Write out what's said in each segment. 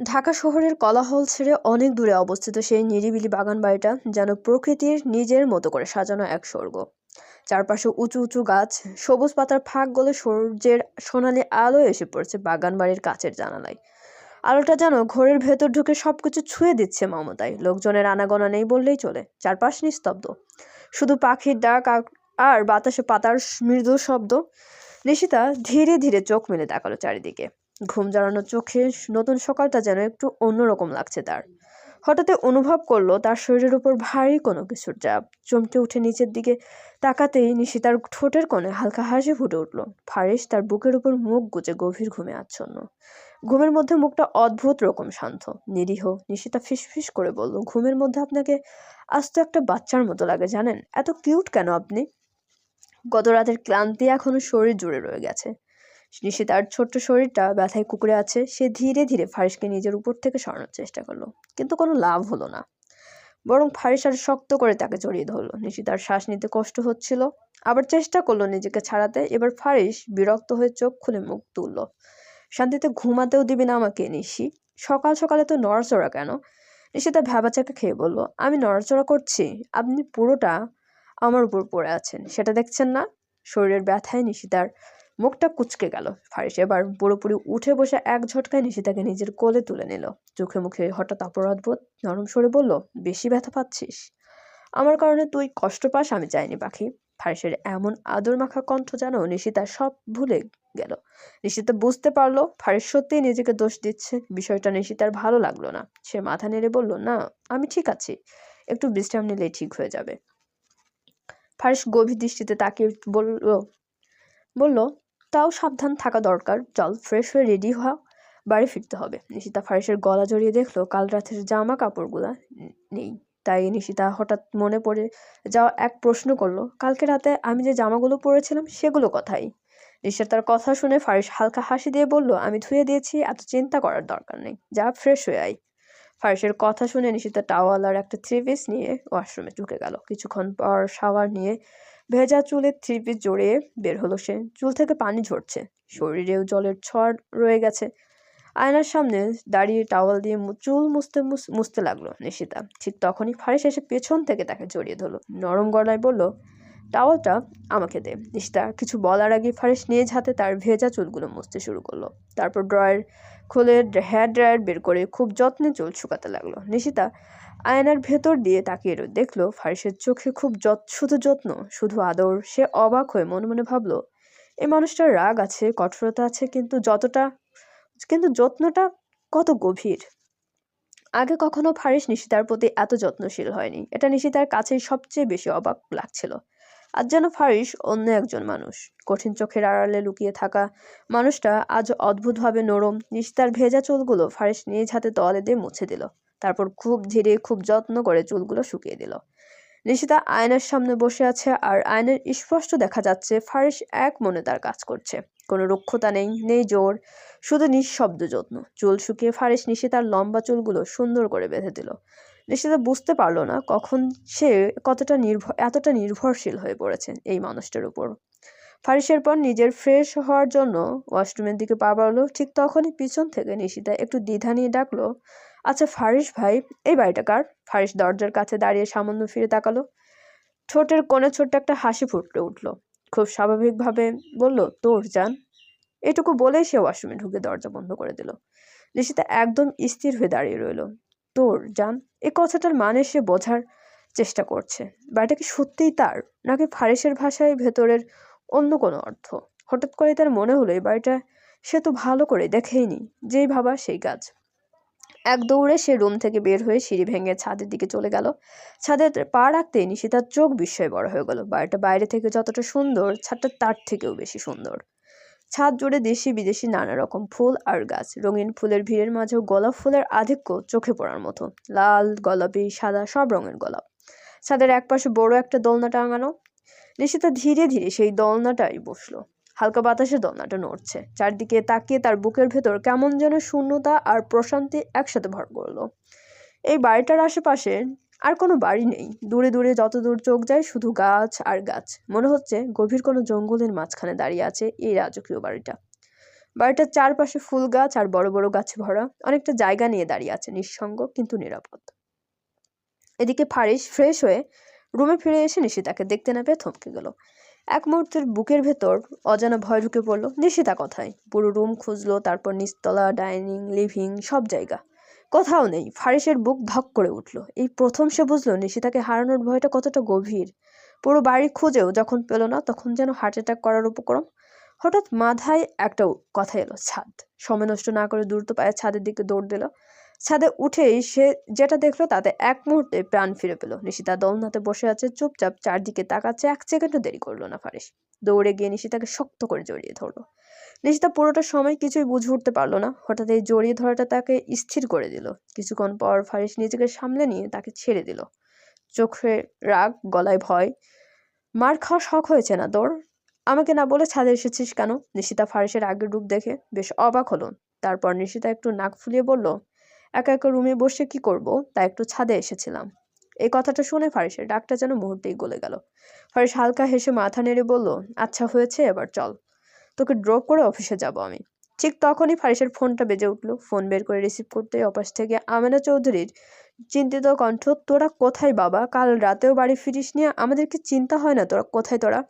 ঢাকা শহরের কলাহল ছেড়ে অনেক দূরে অবস্থিত সেই নিরিবিলি বাগান বাড়িটা যেন প্রকৃতির নিজের মতো করে সাজানো এক স্বর্গ। চারপাশে উঁচু উঁচু গাছ, সবুজ পাতার ফাঁক গলে সূর্যের সোনালি আলো এসে পড়ছে বাগান বাড়ির কাচের জানালায়। আলোটা যেন ঘরের ভেতর ঢুকে সবকিছু ছুঁয়ে দিচ্ছে মমতায়। লোকজনের আনাগোনা নেই বললেই চলে, চারপাশ নিস্তব্ধ। শুধু পাখির ডাক আর বাতাসে পাতার মৃদু শব্দ। নিশিতা ধীরে ধীরে চোখ মেলে তাকালো চারিদিকে। ঘুম জড়ানো চোখে নতুন সকালটা যেন একটু অন্যরকম লাগছে তার। হঠাৎ অনুভব করল তার শরীরের উপর ভারী কোনো কিছুর চাপ। চমকে উঠে নিচের দিকে তাকাতেই নিশিতার ঠোঁটের কোণে হালকা হাসি ফুটে উঠল। ফারিস তার বুকের উপর মুখ গুজে গভীর ঘুমে আচ্ছন্ন। ঘুমের মধ্যে মুখটা অদ্ভুত রকম শান্ত। নিরীহ, নিশিতা ফিসফিস করে বলল, ঘুমের মধ্যে আপনাকে আস্ত একটা বাচ্চার মতো লাগে জানেন? এত কিউট কেন আপনি? গত রাতের ক্লান্তি এখনও শরীর জুড়ে রয়ে গেছে। নিশিতার ছোট্ট শরীরটা ব্যথায় কুকুরে আছে, সে ধীরে ধীরে ফারিসকে নিজের উপর থেকে সরানোর চেষ্টা করল। কিন্তু কোনো লাভ হলো না। বরং ফারিস আর শক্ত করে তাকে জড়িয়ে ধরলো। নিশিতার শ্বাস নিতে কষ্ট হচ্ছিল। আবার চেষ্টা করল নিজেকে ছাড়াতে। এবার ফারিস বিরক্ত হয়ে চোখ খুলে মুখ তুললো। শান্তিতে ঘুমাতেও দিবি না আমাকে, নিশি। সকাল সকালে তো নড়াচড়া কেন? নিশি নিশিতা ভ্যাবাচাকে খেয়ে বলল, আমি নড়াচড়া করছি। আপনি পুরোটা আমার উপর পড়ে আছেন। সেটা দেখছেন না? শরীরের ব্যথায় নিশিতার মুখটা কুচকে গেল। ফারিস এবার পুরোপুরি উঠে বসে এক ঝটকায় নিশিতাকে নিজের কোলে তুলে নিল। চোখে মুখে হঠাৎ অপরাধবোধ নরম সরে বলল, বেশি ব্যথা পাচ্ছিস? আমার কারণে তুই কষ্ট পাস, আমি চাইনি পাখি। ফারিসের এমন আদর মাখা কণ্ঠ যেন নিশিতা সব ভুলে গেল। নিশিতা বুঝতে পারল ফারিস সত্যিই নিজেকে দোষ দিচ্ছে। বিষয়টা নিশিতার ভালো লাগল না। সে মাথা নেড়ে বলল, না, আমি ঠিক আছি। একটু বিশ্রাম নিলেই ঠিক হয়ে যাবে। ফারিস গভীর দৃষ্টিতে তাকিয়ে বলল বলল তাও সাবধান থাকা দরকার। চল ফ্রেশ হয়ে রেডি হওয়া, বাড়ি ফিরতে হবে। নিশিতা ফারিসের গলা জড়িয়ে দেখল, কাল রাতের জামা কাপড়গুলা নেই। তাই নিশিতা হঠাৎ মনে পড়ে যাওয়া এক প্রশ্ন করল, কালকে রাতে আমি যে জামাগুলো পরেছিলাম সেগুলো কথাই নিশিতার কথা শুনে ফারিস হালকা হাসি দিয়ে বলল, আমি ধুয়ে দিয়েছি, এত চিন্তা করার দরকার নেই। যা ফ্রেশ হয়ে আয়। ফারিসের কথা শুনে নিশিতা টাওয়াল আর একটা থ্রি পিস নিয়ে ওয়াশরুমে ঢুকে গেল। কিছুক্ষণ পর শাওয়ার নিয়ে ভেজা চুলে থ্রি পিস জড়িয়ে বের হলো সে। চুল থেকে পানি ঝরছে। শরীরেও জলের ছড় রয়ে গেছে। আয়নার সামনে দাঁড়িয়ে টাওয়াল দিয়ে চুল মুছতে মুছ- মুছতে লাগল নিশিতা। ঠিক তখনই ফারিস এসে পেছন থেকে তাকে জড়িয়ে ধরলো। নরম গলায় বলল টাওয়ালটা আমাকে দে। নিশিতা কিছু বলার আগে ফারিস নিজ হাতে তার ভেজা চুলগুলো মুছতে শুরু করল। তারপর ড্রয়ার খুলে হেয়ার ড্রায়ার বের করে খুব যত্নে চুল শুকাতে লাগল। নিশিতা আয়নার ভেতর দিয়ে তাকিয়ে দেখল ফারিসের চোখে খুব শুধু যত্ন, শুধু আদর। সে অবাক হয়ে মনে মনে ভাবলো এই মানুষটার রাগ আছে, কঠোরতা আছে, কিন্তু যতটা, কিন্তু যত্নটা কত গভীর? আগে কখনো ফারিস নিশিতার প্রতি এত যত্নশীল হয়নি। এটা নিশিতার কাছেই সবচেয়ে বেশি অবাক লাগছিল। আজ যেন ফারিস অন্য একজন মানুষ। কঠিন চোখের আড়ালে লুকিয়ে থাকা মানুষটা আজ অদ্ভুতভাবে নরম। নিশিতার ভেজা চুলগুলো ফারিস নিজ হাতে তোয়ালে দিয়ে মুছে দিল। তারপর খুব ধীরে খুব যত্ন করে চুলগুলো শুকিয়ে দিল। নিশিতা আয়নার সামনে বসে আছে আর আয়নার স্পষ্ট দেখা যাচ্ছে ফারিস এক মনে তার কাজ করছে। কোনো রুক্ষতা নেই নেই জোর, শুধু নিঃশব্দ যত্ন। চুল শুকিয়ে ফারিস নিশিতার লম্বা চুলগুলো সুন্দর করে বেঁধে দিল। নিশিতা বুঝতে পারল না কখন সে কতটা নির্ভর, এতটা নির্ভরশীল হয়ে পড়েছে এই মানুষটার উপর। ফারিসের পর নিজের ফ্রেশ হওয়ার জন্য ওয়াশরুমের দিকে পা বাড়ালো, ঠিক তখনই পিছন থেকে নিশিতা একটু দ্বিধা নিয়ে ডাকলো আচ্ছা ফারিস ভাই, এই বাড়িটা কার? ফারিস দরজার কাছে দাঁড়িয়ে সামান্য ফিরে তাকালো। ঠোঁটের কোণে ছোট্ট একটা হাসি ফুটলে উঠল। খুব স্বাভাবিকভাবে বলল, তোর যান এটুকু বলেই সে ওয়াশরুমে ঢুকে দরজা বন্ধ করে দিল। নিশিতা একদম স্থির হয়ে দাঁড়িয়ে রইল। তোর যান এ কথাটার মানে সে বোঝার চেষ্টা করছে। বাড়িটা কি সত্যিই তার, নাকি ফারিসের ভাষায় ভেতরের অন্য কোনো অর্থ? হঠাৎ করে তার মনে হলো, এই বাড়িটা সে তো ভালো করে দেখেইনি, যেই ভাবা সেই কাজ। এক দৌড়ে সে রুম থেকে বের হয়ে সিঁড়ি ভেঙে ছাদের দিকে চলে গেল। ছাদে পা রাখতেই নিশিতার চোখ বিস্ময়ে বড় হয়ে গেল। বাড়িটা বাইরে থেকে যতটা সুন্দর, ছাদটা তার থেকেও বেশি সুন্দর। ছাদ জুড়ে দেশি বিদেশি নানা রকম ফুল আর গাছ। রঙিন ফুলের ভিড়ের মাঝেও গোলাপ ফুলের আধিক্য চোখে পড়ার মতো। লাল, গোলাপি, সাদা সব রঙের গোলাপ। ছাদের একপাশে বড় একটা দোলনা টাঙানো। নিশিতা ধীরে ধীরে সেই দোলনাটাই বসল। হালকা বাতাসে দোলনাটা নড়ছে। চারদিকে তাকিয়ে তার বুকের ভেতর কেমন যেন শূন্যতা আর প্রশান্তি একসাথে ভর করল। এই বাড়িটার আশেপাশে আর কোনো বাড়ি নেই। দূরে দূরে যত দূর চোখ যায় শুধু গাছ আর গাছ। মনে হচ্ছে গভীর কোনো জঙ্গলের মাঝখানে দাঁড়িয়ে আছে এই রাজকীয় বাড়িটা। বাড়িটার চারপাশে ফুল গাছ আর বড় বড় গাছে ভরা। অনেকটা জায়গা নিয়ে দাঁড়িয়ে আছে, নিঃসঙ্গ কিন্তু নিরাপদ। এদিকে ফারিস ফ্রেশ হয়ে রুমে ফিরে এসে নিশিতাকে দেখতে না পেয়ে থমকে গেল। এক মুহূর্তের বুকের ভেতর অজানা ভয় ঢুকে পড়ল, নিশিতা কোথায়? পুরো রুম খুঁজলো, তারপর নিচতলা ডাইনিং লিভিং সব জায়গা। কোথাও নেই। ফারিসের বুক ধক করে উঠল। এই প্রথম সে বুঝলো নিশিতাকে হারানোর ভয়টা কতটা গভীর। পুরো বাড়ি খুঁজেও যখন পেল না, তখন যেন হার্ট অ্যাটাক করার উপক্রম। হঠাৎ মাথায় একটা কথা এলো, ছাদ। সময় নষ্ট না করে দ্রুত পায়ে ছাদের দিকে দৌড় দিল। ছাদে উঠেই সে যেটা দেখল, তাতে এক মুহূর্তে প্রাণ ফিরে পেল। নিশিতা দোলনাতে বসে আছে, চুপচাপ চারদিকে তাকাচ্ছে, এক সেকেন্ডও দেরি করল না ফারিস। দৌড়ে গিয়ে নিশিতাকে শক্ত করে জড়িয়ে ধরলো। নিশিতা পুরোটা সময় কিছুই বুঝে উঠতে পারল না। হঠাৎ এই জড়িয়ে ধরাটা তাকে স্থির করে দিল। কিছুক্ষণ পর ফারিস নিজেকে সামলে নিয়ে তাকে ছেড়ে দিল। চোখে রাগ, গলায় ভয়। মার খাওয়া শখ হয়েছে না তোর? আমাকে না বলে ছাদে এসেছিস কেন? নিশিতা ফারিসের আগের রূপ দেখে বেশ অবাক হলো। তারপর নিশিতা একটু নাক ফুলিয়ে বলল, একা একা রুমে বসে কি করব? তা একটু ছাদে এসেছিলাম। এই কথাটা শুনে ফারিসের ডাকটা যেন মুহূর্তেই গলে গেল। ফারিস হালকা হেসে মাথা নেড়ে বলল আচ্ছা হয়েছে, এবার চল। তোকে ড্রপ করে অফিসে যাব আমি। ঠিক তখনই ফারিসের ফোনটা বেজে উঠল। ফোন বের করে রিসিভ করতেই অপাশ থেকে আমেনা চৌধুরীর চিন্তিত কণ্ঠ, তোরা কোথায় বাবা? কাল রাতেও বাড়ি ফিরিস নিয়ে আমাদেরকে চিন্তা হয় না তোরা, কোথায় তোরা?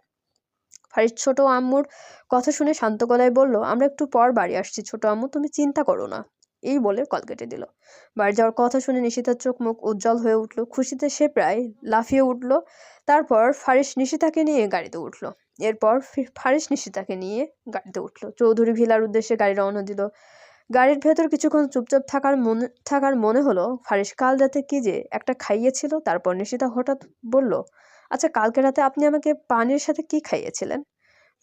ফারিস ছোট আম্মুর কথা শুনে শান্ত গলায় বলল, আমরা একটু পর বাড়ি আসছি ছোট আম্মু, তুমি চিন্তা করো না। এই বলে কল কেটে দিল। বাড়ি যাওয়ার কথা শুনে নিশিতার চোখ মুখ উজ্জ্বল হয়ে উঠল। খুশিতে সে প্রায় লাফিয়ে উঠল। তারপর ফারিস নিশিতাকে নিয়ে গাড়িতে উঠল। এরপর ফারিস নিশিতাকে নিয়ে গাড়িতে উঠল। চৌধুরী ভিলার উদ্দেশ্যে গাড়ি রওনা দিল। গাড়ির ভেতর কিছুক্ষণ চুপচাপ থাকার মনে থাকার মনে হলো ফারিস কাল রাতে কি যে একটা খাইয়েছিল, তারপর নিশিতা হঠাৎ বলল আচ্ছা কালকে রাতে আপনি আমাকে পানির সাথে কি খাইয়েছিলেন?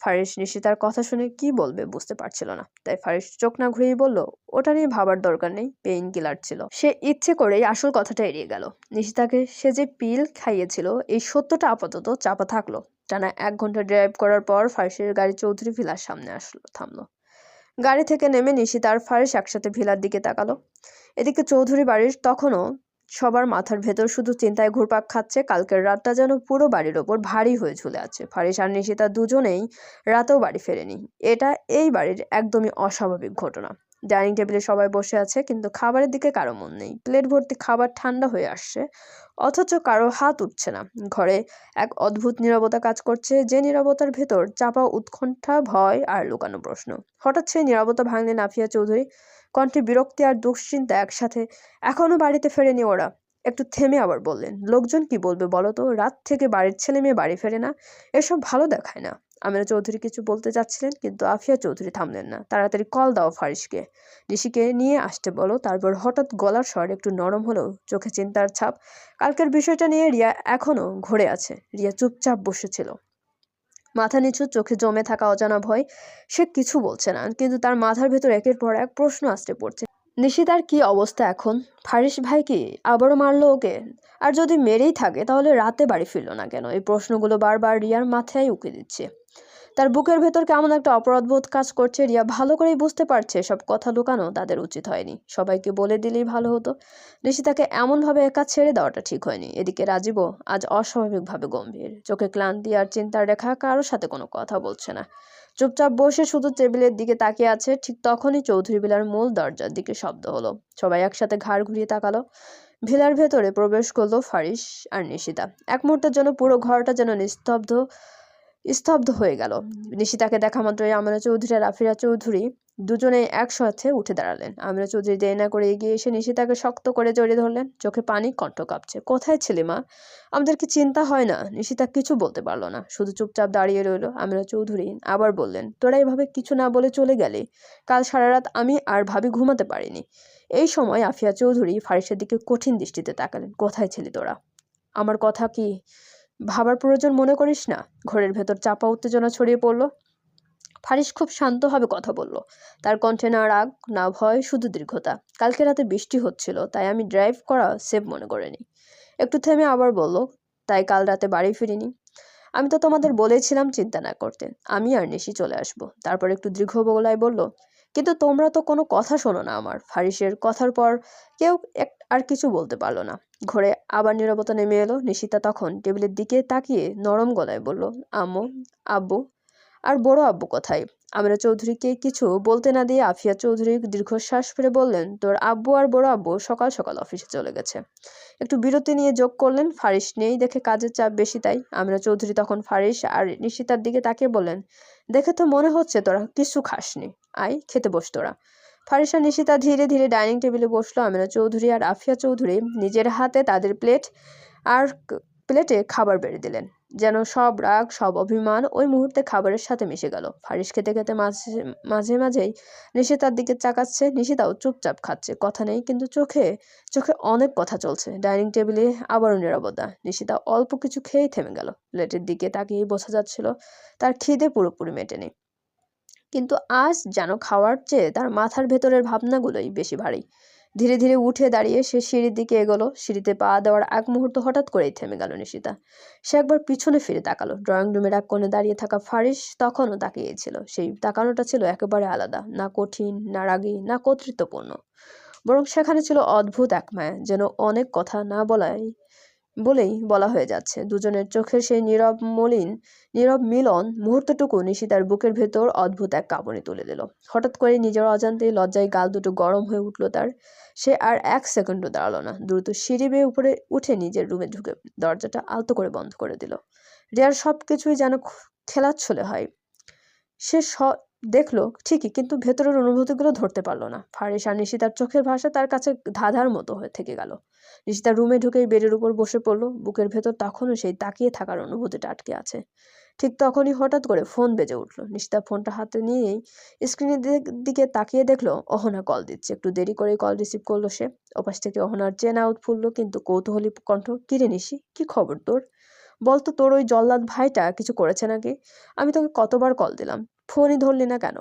ফারিস নিশিতার কথা শুনে কি বলবে বুঝতে পারছিল না। তাই ফারিস চোখ না ঘুরিয়ে বলল, ওটা নিয়ে ভাবার দরকার নেই, পেইন কিলার ছিল। সে ইচ্ছে করেই আসল কথাটা এড়িয়ে গেল। নিশিতাকে সে যে পিল খাইয়েছিল, এই সত্যটা আপাতত চাপা থাকল। টানা এক ঘণ্টা ড্রাইভ করার পর ফারিসের গাড়ি চৌধুরী ভিলার সামনে আসলো, থামলো। গাড়ি থেকে নেমে নিশিতা আর ফারিস একসাথে ভিলার দিকে তাকালো। এদিকে চৌধুরী বাড়ির তখনও সবার মাথার ভেতর শুধু চিন্তায় ঘুরপাক খাচ্ছে, কালকের রাতটা যেন পুরো বাড়ির ওপর ভারী হয়ে ঝুলে আছে। ফারিস আর নিশিতা দুজনেই রাতেও বাড়ি ফেরেনি। এটা এই বাড়ির একদমই অস্বাভাবিক ঘটনা। ডাইনিং টেবিলে সবাই বসে আছে, কিন্তু খাবারের দিকে কারও মন নেই। প্লেট ভর্তি খাবার ঠান্ডা হয়ে আসছে, অথচ কারও হাত উঠছে না। ঘরে এক অদ্ভুত নীরবতা কাজ করছে, যে নীরবতার ভেতর চাপা উৎকণ্ঠা, ভয় আর লুকানো প্রশ্ন। হঠাৎ সেই নীরবতা ভাঙলেন আফিয়া চৌধুরী কণ্ঠে বিরক্তি আর দুশ্চিন্তা একসাথে, এখনও বাড়িতে ফেরেনি ওরা। একটু থেমে আবার বললেন, লোকজন কি বলবে বলো তো? রাত থেকে বাড়ির ছেলে মেয়ে বাড়ি ফেরে না? এসব ভালো দেখায় না। আমিনা চৌধুরী কিছু বলতে যাচ্ছিলেন কিন্তু আফিয়া চৌধুরী থামলেন না। তাড়াতাড়ি কল দাও ফারিসকে ঋষিকে নিয়ে আসতে বলো, তারপর হঠাৎ গলার স্বর একটু নরম হলেও চোখে চিন্তার ছাপ। কালকের বিষয়টা নিয়ে রিয়া এখনও ঘুরে আছে। রিয়া চুপচাপ বসেছিল। মাথা নিচু, চোখে জমে থাকা অজানা ভয়, সে কিছু বলছে না, কিন্তু তার মাথার ভেতর একের পর এক প্রশ্ন আসতে পড়ছে। নিশিতার কি অবস্থা এখন? ফারিস ভাই কি আবারও মারলো ওকে? আর যদি মেরেই থাকে, তাহলে রাতে বাড়ি ফিরল না কেন? এই প্রশ্নগুলো বারবার রিয়ার মাথায় উকে দিচ্ছে। তার বুকের ভেতর কেমন একটা অপরাধবোধ কাজ করছে, রিয়া ভালো করেই বুঝতে পারছে সব কথা লুকানো তাদের উচিত হয়নি। সবাইকে বলে দিলেই ভালো হতো। নিশিতাকে এমনভাবে একা ছেড়ে দেওয়াটা ঠিক হয়নি। এদিকে রাজীবও আজ অস্বাভাবিকভাবে গম্ভীর। চোখে ক্লান্তি আর চিন্তার রেখা কারোর সাথে কোনো কথা বলছে না। চুপচাপ বসে শুধু টেবিলের দিকে তাকিয়ে আছে, ঠিক তখনই চৌধুরী ভিলার মূল দরজার দিকে শব্দ হলো। সবাই একসাথে ঘাড় ঘুরিয়ে তাকালো। ভিলার ভেতরে প্রবেশ করল ফারিস আর নিশিতা। এক মুহূর্তের জন্য পুরো ঘরটা যেন নিস্তব্ধ স্তব্ধ হয়ে গেল। নিশিতাকে দেখা মাত্রই আমিনা চৌধুরী আর আফিরা চৌধুরী দুজনে একসাথে উঠে দাঁড়ালেন। আমিনা চৌধুরী দেরি না করে এগিয়ে এসে নিশিতাকে শক্ত করে জড়িয়ে ধরলেন। চোখে পানি কণ্ঠ কাঁপছে। কোথায় ছিলে মা? আমাদের কি চিন্তা হয় না। নিশিতা কিছু বলতে পারল না। শুধু চুপচাপ দাঁড়িয়ে রইল আমিনা চৌধুরী। আবার বললেন তোরা এভাবে কিছু না বলে চলে গেলে? কাল সারা রাত আমি আর ভাবি ঘুমাতে পারিনি এই সময় আফিয়া চৌধুরী ফারিসের দিকে কঠিন দৃষ্টিতে তাকালেন। কোথায় ছিলি তোরা? আমার কথা কি ভাবার প্রয়োজন মনে করিস না। ঘরের ভেতর চাপা উত্তেজনা ছড়িয়ে পড়ল। ফারিস খুব শান্তভাবে কথা বলল। তার কণ্ঠে না রাগ, না ভয়, শুধু দীর্ঘতা। কালকে রাতে বৃষ্টি হচ্ছিল, তাই আমি ড্রাইভ করা সেভ মনে করিনি। একটু থেমে আবার বলল, তাই কাল রাতে বাড়ি ফিরিনি। আমি তো তোমাদের বলেছিলাম চিন্তা না করতে। আমি আর নিশি চলে আসব। তারপর একটু দীর্ঘ বগলায় বলল, কিন্তু তোমরা তো কোনো কথা শোনো না আমার। ফারিসের কথার পর কেউ আর কিছু বলতে পারল না। ঘরে আবার নিরবতা নেমে এলো। নিশিতা তখন টেবিলের দিকে তাকিয়ে নরম গলায় বলল, আম্মু, আব্বু, আর বড় আব্বু কোথায়? আমিরা চৌধুরীকে কিছু বলতে না দিয়ে আফিয়া চৌধুরী দীর্ঘশ্বাস ফেলে বললেন, তোর আব্বু আর বড় আব্বু সকাল সকাল অফিসে চলে গেছে। একটু বিরতি নিয়ে যোগ করলেন ফারিস নেই দেখে কাজের চাপ বেশি তাই। আমিরা চৌধুরী তখন ফারিস আর নিশিতার দিকে তাকিয়ে বললেন, দেখে তো মনে হচ্ছে তোরা কিছু খাসনি। আয়, খেতে বস তোরা। ফারিস নিশিতা ধীরে ধীরে ডাইনিং টেবিলে বসল আমিনা চৌধুরী আর আফিয়া চৌধুরী নিজের হাতে তাদের প্লেট আর প্লেটে খাবার বেড়ে দিলেন। যেন সব রাগ, সব অভিমান ওই মুহূর্তে খাবারের সাথে মিশে গেল। ফারিস খেতে খেতে মাঝে মাঝে মাঝেই নিশিতার দিকে চাকাচ্ছে। নিশিতাও চুপচাপ খাচ্ছে। কথা নেই, কিন্তু চোখে চোখে অনেক কথা চলছে। ডাইনিং টেবিলে আবারও নিরাপত্তা নিশিতা অল্প কিছু খেয়েই থেমে গেল। প্লেটের দিকে তাকিয়েই বোঝা যাচ্ছিল, তার খিদে পুরোপুরি মেটেনি। কিন্তু আজ যেন খাওয়ার চেয়ে তার মাথার ভেতরের ভাবনাগুলোই বেশি ভারী। ধীরে ধীরে উঠে দাঁড়িয়ে সে সিঁড়ির দিকে এগোলো। সিঁড়িতে পা দেওয়ার এক মুহূর্ত হঠাৎ করেই থেমে গেল নিশিতা। সে একবার পিছনে ফিরে তাকালো। ড্রয়িং রুমের এক কোণে দাঁড়িয়ে থাকা ফারিস তখনও তাকিয়েছিল সেই তাকানোটা ছিল একেবারে আলাদা, না কঠিন, না রাগী, না কর্তৃত্বপূর্ণ। বরং সেখানে ছিল অদ্ভুত এক মায়া, যেন অনেক কথা না বলাই বলেই বলা হয়ে যাচ্ছে। দুজনের চোখের সেই নীরব মলিন, নীরব মিলন মুহূর্তটুকু নিশিতার বুকের ভেতর অদ্ভুত এক কাঁপুনি তুলে দিল। হঠাৎ করে নিজের অজান্তেই লজ্জায় গাল দুটো গরম হয়ে উঠল তার। সে আর এক সেকেন্ডও দাঁড়াল না। দ্রুত সিঁড়ি বেয়ে উপরে উঠে নিজের রুমে ঢুকে দরজাটা আলতো করে বন্ধ করে দিল। রিয়ার সব কিছুই যেন খেলাচ্ছলে হয়। সে স দেখল ঠিকই, কিন্তু ভেতরের অনুভূতিগুলো ধরতে পারল না। ফারিস আর নিশিতার চোখের ভাষা তার কাছে ধাঁধার মতো হয়ে থেকে গেল। নিশিতা রুমে ঢুকেই বেডের উপর বসে পড়ল। বুকের ভেতর তখনও সেই তাকিয়ে থাকার অনুভূতিটা আটকে আছে। ঠিক তখনই হঠাৎ করে ফোন বেজে উঠল। নিশিতা ফোনটা হাতে নিয়েই স্ক্রিনের দিকে তাকিয়ে দেখল, অহনা কল দিচ্ছে। একটু দেরি করে কল রিসিভ করল সে। ওপাশ থেকে অহনার চেন আউট ফুললো, কিন্তু কৌতূহলী কণ্ঠ কিরে নিশি, কি খবর তোর? বলতো তোর ওই জল্লাদ ভাইটা কিছু করেছে নাকি? আমি তোকে কতবার কল দিলাম। ফোনই ধরলি না কেন?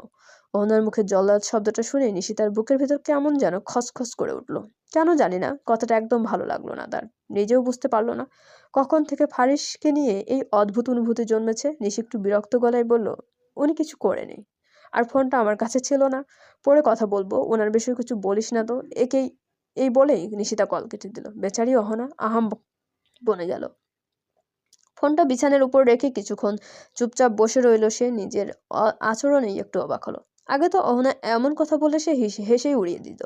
অহনার মুখে জল্লাদ শব্দটা শুনে নিশিতার বুকের ভেতর কেমন যেন খসখস করে উঠল। কেন জানি না, কথাটা একদম ভালো লাগল না তার। নিজেও বুঝতে পারল না। কখন থেকে ফারিসকে নিয়ে এই অদ্ভুত অনুভূতি জন্মেছে? নিশি একটু বিরক্ত গলায় বলল, উনি কিছু করেনি। আর ফোনটা আমার কাছে ছিল না। পরে কথা বলব ওনার বিষয়ে কিছু বলিস না তো? একেই, এই বলেই নিশিতা কল কেটে দিল। বেচারি অহনা আহাম বনে গেল। ফোনটা বিছানার উপর রেখে কিছুক্ষণ চুপচাপ বসে রইল সে নিজের আচরণেই একটু অবাক হলো। আগে তো অহনা এমন কথা বলে সে হেসেই উড়িয়ে দিত।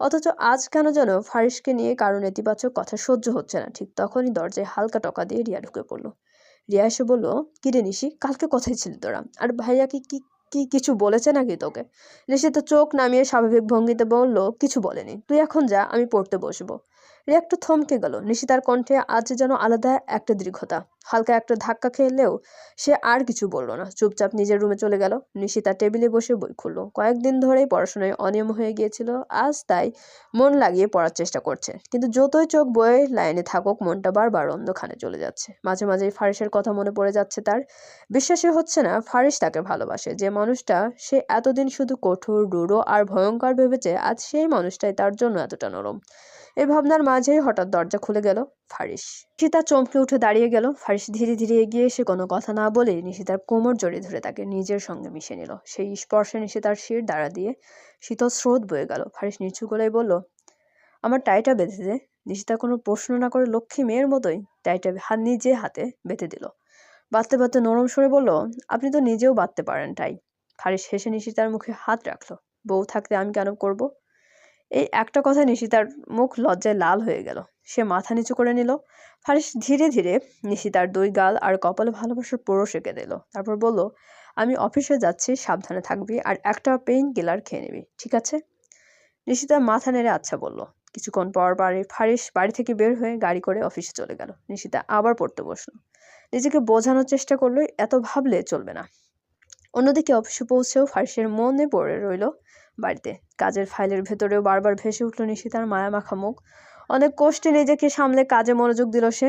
অথচ আজ কেন যেন ফারিসকে নিয়ে কারও নেতিবাচক কথা সহ্য হচ্ছে না। ঠিক তখনই দরজায় হালকা টকা দিয়ে রিয়া ঢুকে পড়ল। রিয়া এসে বলল, কিরে নিশি, কালকে কথাই ছিল তোরা? আর ভাইয়া কি কি কি কিছু বলেছে নাকি তোকে? নিশি তো চোখ নামিয়ে স্বাভাবিক ভঙ্গিতে বলল, কিছু বলেনি। তুই এখন যা, আমি পড়তে বসবো। রিয়া একটু থমকে গেল। নিশিতার কণ্ঠে আজ যেন আলাদা একটা দীর্ঘতা। হালকা একটা ধাক্কা খেলেও সে আর কিছু বলল না। চুপচাপ নিজের রুমে চলে গেল। নিশিতা টেবিলে বসে বই খুললো। কয়েকদিন ধরেই পড়াশোনায় অনিয়ম হয়ে গিয়েছিল। আজ তাই মন লাগিয়ে পড়ার চেষ্টা করছে। কিন্তু যতই চোখ বইয়ের লাইনে থাকুক, মনটা বারবার অন্ধখানে চলে যাচ্ছে। মাঝে মাঝেই ফারিসের কথা মনে পড়ে যাচ্ছে তার। বিশ্বাসই হচ্ছে না, ফারিস তাকে ভালোবাসে। যে মানুষটা সে এতদিন শুধু কঠোর রুড়ো আর ভয়ঙ্কর ভেবেছে, আজ সেই মানুষটাই তার জন্য এতটা নরম। এই ভাবনার মাঝেই হঠাৎ দরজা খুলে গেল ফারিস নিশিতা চমকে উঠে দাঁড়িয়ে গেল। ফারিস ধীরে ধীরে এগিয়ে এসে কোনো কথা না বলে নিশিতার কোমর জড়িয়ে ধরে তাকে নিজের সঙ্গে মিশে নিল। সেই স্পর্শে নিশিতার শির দাঁড়া দিয়ে শীতল স্রোত বয়ে গেল। ফারিস নিচু গলায় বলল, আমার টাইটা বেঁধে দে। নিশিতা কোনো প্রশ্ন না করে লক্ষ্মী মেয়ের মতোই টাইটা হাত নিজে হাতে বেঁধে দিল। বাঁধতে বাঁধতে নরম সরে বলল, আপনি তো নিজেও বাঁধতে পারেন, টাই। ফারিস হেসে নিশিতার মুখে হাত রাখল, বউ থাকতে আমি কেন করব? এই একটা কথা নিশিতার মুখ লজ্জায় লাল হয়ে গেল। সে মাথা নিচু করে নিল। ফারিস ধীরে ধীরে নিশিতার দুই গাল আর কপালে ভালোবাসার পরশ এঁকে দিল তারপর বলল, আমি অফিসে যাচ্ছি, সাবধানে থাকবি আর একটা পেইন কিলার খেয়ে নিবি, ঠিক আছে? নিশিতা মাথা নেড়ে আচ্ছা বলল। কিছুক্ষণ পর বাড়ি ফারিস বাড়ি থেকে বের হয়ে গাড়ি করে অফিসে চলে গেল। নিশিতা আবার পড়তে বসল। নিজেকে বোঝানোর চেষ্টা করল এত ভাবলে চলবে না। অন্যদিকে অফিসে পৌঁছেও ফারিসের মনে পড়ে রইল বাড়িতে। কাজের ফাইলের ভেতরেও বারবার ভেসে উঠল নিশিতার মায়ামাখা মুখ। অনেক কষ্টে নিজেকে সামলে কাজে মনোযোগ দিল সে।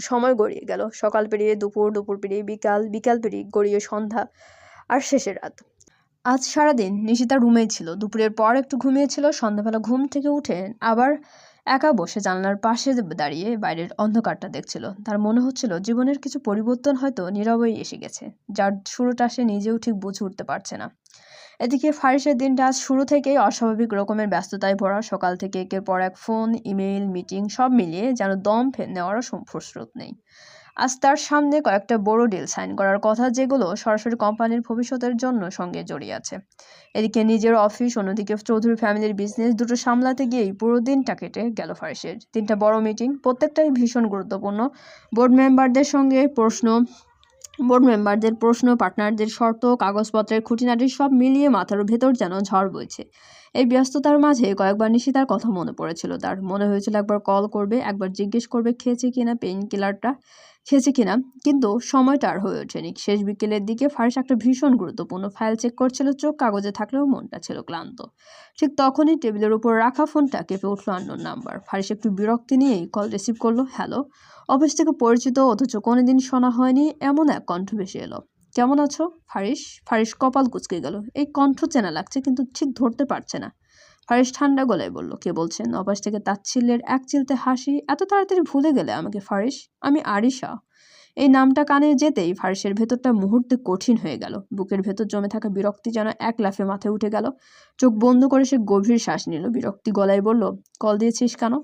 সময় গড়িয়ে গেল। সকাল পেরিয়ে দুপুর দুপুর পেরিয়ে বিকাল বিকাল পেরিয়ে গড়িয়ে সন্ধ্যা আর শেষের রাত। আজ সারাদিন নিশিতা রুমেই ছিল। দুপুরের পর একটু ঘুমিয়েছিল। সন্ধ্যাবেলা ঘুম থেকে উঠে আবার একা বসে জানলার পাশে দাঁড়িয়ে বাইরের অন্ধকারটা দেখছিল। তার মনে হচ্ছিল জীবনের কিছু পরিবর্তন হয়তো নীরবেই এসে গেছে। যার শুরুটা সে নিজেও ঠিক বুঝে উঠতে পারছে না। এদিকে ফারিসের দিনটা আজ শুরু থেকেই অস্বাভাবিক রকমের ব্যস্ততায় ভরা। সকাল থেকে একের পর এক ফোন, ইমেইল, মিটিং সব মিলিয়ে যেন দম নেওয়ারও ফুসরত নেই। আজ তার সামনে কয়েকটা বড় ডিল সাইন করার কথা, যেগুলো সরাসরি কোম্পানির ভবিষ্যতের জন্য সঙ্গে জড়িয়ে আছে। এদিকে নিজের অফিস অন্যদিকে চৌধুরী ফ্যামিলির বিজনেস দুটো সামলাতে গিয়েই পুরো দিনটা কেটে গেল ফারিসের। তিনটা বড় মিটিং প্রত্যেকটাই ভীষণ গুরুত্বপূর্ণ। বোর্ড মেম্বারদের সঙ্গে প্রশ্ন বোর্ড মেম্বারদের প্রশ্ন পার্টনারদের শর্ত, কাগজপত্রের খুঁটিনাটি সব মিলিয়ে মাথার ভেতর যেন ঝড় বইছে। এই ব্যস্ততার মাঝে কয়েকবার নিশিতার কথা মনে পড়েছিল তার। মনে হয়েছিল একবার কল করবে, একবার জিজ্ঞেস করবে, খেয়েছে কিনা পেইন কিলারটা খেয়েছে কিনা, কিন্তু সময়টা আর হয়ে ওঠেনি। শেষ বিকেলের দিকে ফারিস একটা ভীষণ গুরুত্বপূর্ণ ফাইল চেক করছিল, চোখ কাগজে থাকলেও মনটা ছিল ক্লান্ত। ঠিক তখনই টেবিলের উপর রাখা ফোনটা কেঁপে উঠল আন্নোর নাম্বার। ফারিস একটু বিরক্তি নিয়েই কল রিসিভ করল, হ্যালো, অফিস থেকে পরিচিত, অথচ কোনোদিন শোনা হয়নি, এমন এক কণ্ঠ ভেসে এলো। কেমন আছো ফারিস ফারিস কপাল কুচকে গেল। এই কণ্ঠ চেনা লাগছে, কিন্তু ঠিক ধরতে পারছে না। ফারিস ঠান্ডা গলায় বলল, কে বলছেন? অপাস থেকে তাচ্ছিল্যের এক চিলতে হাসি? এত তাড়াতাড়ি ভুলে গেলে আমাকে ফারিস আমি আরিশা। এই নামটা কানে যেতেই ফারিসের ভেতরটা মুহূর্তে কঠিন হয়ে গেল। বুকের ভেতর জমে থাকা বিরক্তি যেন এক লাফে মাথায় উঠে গেল। চোখ বন্ধ করে সে গভীর শ্বাস নিল। বিরক্তি গলায় বলল, কল দিয়েছিস কেন?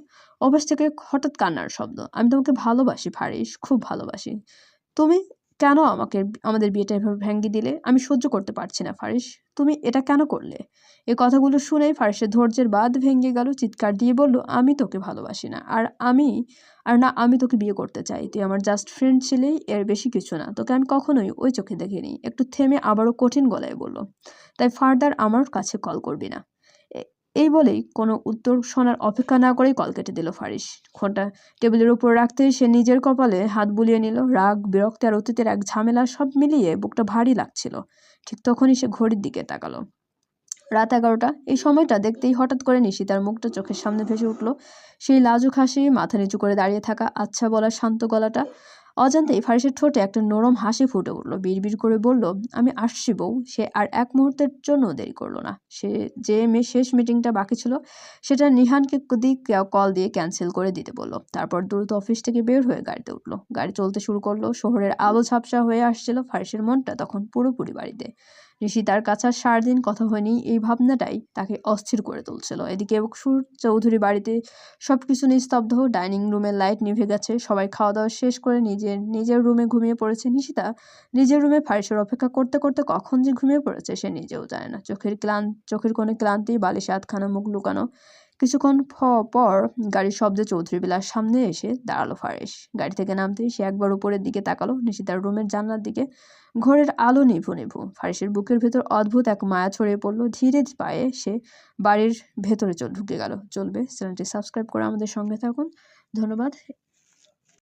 অফিস থেকে হঠাৎ কান্নার শব্দ, আমি তোমাকে ভালোবাসি ফারিস খুব ভালোবাসি। তুমি কেন আমাকে আমাদের বিয়েটা এভাবে ভেঙে দিলে? আমি সহ্য করতে পারছি না ফারিস তুমি এটা কেন করলে? এ কথাগুলো শুনেই ফারিসের ধৈর্যের বাদ ভেঙে গেল, চিৎকার দিয়ে বলল, আমি তোকে ভালোবাসি না। আর আমি, আর না, আমি তোকে বিয়ে করতে চাই। তুই আমার জাস্ট ফ্রেন্ড ছিলেই এর বেশি কিছু না। তোকে আমি কখনোই ওই চোখে দেখিনি। একটু থেমে আবারও কঠিন গলায় বলল, তাই ফার্দার আমার কাছে কল করবি না। এই বলেই কোনো উত্তর শোনার অপেক্ষা না করেই কল কেটে দিল ফারিস ফোনটা টেবিলের উপর রাখতেই সে নিজের কপালে হাত বুলিয়ে নিল। রাগ, বিরক্তি আর অতীতের এক ঝামেলা সব মিলিয়ে বুকটা ভারী লাগছিল। ঠিক তখনই সে ঘড়ির দিকে তাকালো। রাত এগারোটা। এই সময়টা দেখতেই হঠাৎ করে নিশি তার মুখটা চোখের সামনে ভেসে উঠল। সেই লাজুক হাসি, মাথা নিচু করে দাঁড়িয়ে থাকা আচ্ছা বলার শান্ত গলাটা অজান্তেই ফারিসের ঠোঁটে একটা নরম হাসি ফুটে উঠল। বিড়বিড় করে বলল, আমি আসছি বউ। সে আর এক মুহূর্তের জন্য দেরি করল না। সে যে শেষ মিটিংটা বাকি ছিল, সেটা নিহানকে দিক কল দিয়ে ক্যান্সেল করে দিতে বলল। তারপর দ্রুত অফিস থেকে বের হয়ে গাড়িতে উঠল। গাড়ি চলতে শুরু করল। শহরের আলো ঝাপসা হয়ে আসছিল ফারিসের মনটা তখন পুরোপুরি বাড়িতে। ঋষি তার কাছে আর সারাদিন কথা হয়নি। এই ভাবনাটাই তাকে অস্থির করে তুলছিল। এদিকে সুর চৌধুরী বাড়িতে সব কিছু নিস্তব্ধ। ডাইনিং রুমের লাইট নিভে গেছে। সবাই খাওয়া দাওয়া শেষ করে নিজের নিজের রুমে ঘুমিয়ে পড়েছে। নিশিতা নিজের রুমে ফারিসের অপেক্ষা করতে করতে কখন যে ঘুমিয়ে পড়েছে সে নিজেও জানে না। চোখের ক্লান্ত চোখের কোনো ক্লান্তি, বালিশে আধখানা মুখ লুকানো। কিছুক্ষণ পর গাড়ির শব্দে চৌধুরী বিলার সামনে এসে দাঁড়াল ফারেশ। গাড়ি থেকে নামতেই সে একবার উপরের দিকে তাকালো নিশিতার রুমের জানলার দিকে। ঘরের আলো নিভু নিভু। ফারেশের বুকের ভেতর অদ্ভুত এক মায়া ছড়িয়ে পড়ল। ধীরে পায়ে সে বাড়ির ভেতরে চল, ঢুকে গেল। চলবে। চ্যানেলটি সাবস্ক্রাইব করে আমাদের সঙ্গে থাকুন। ধন্যবাদ।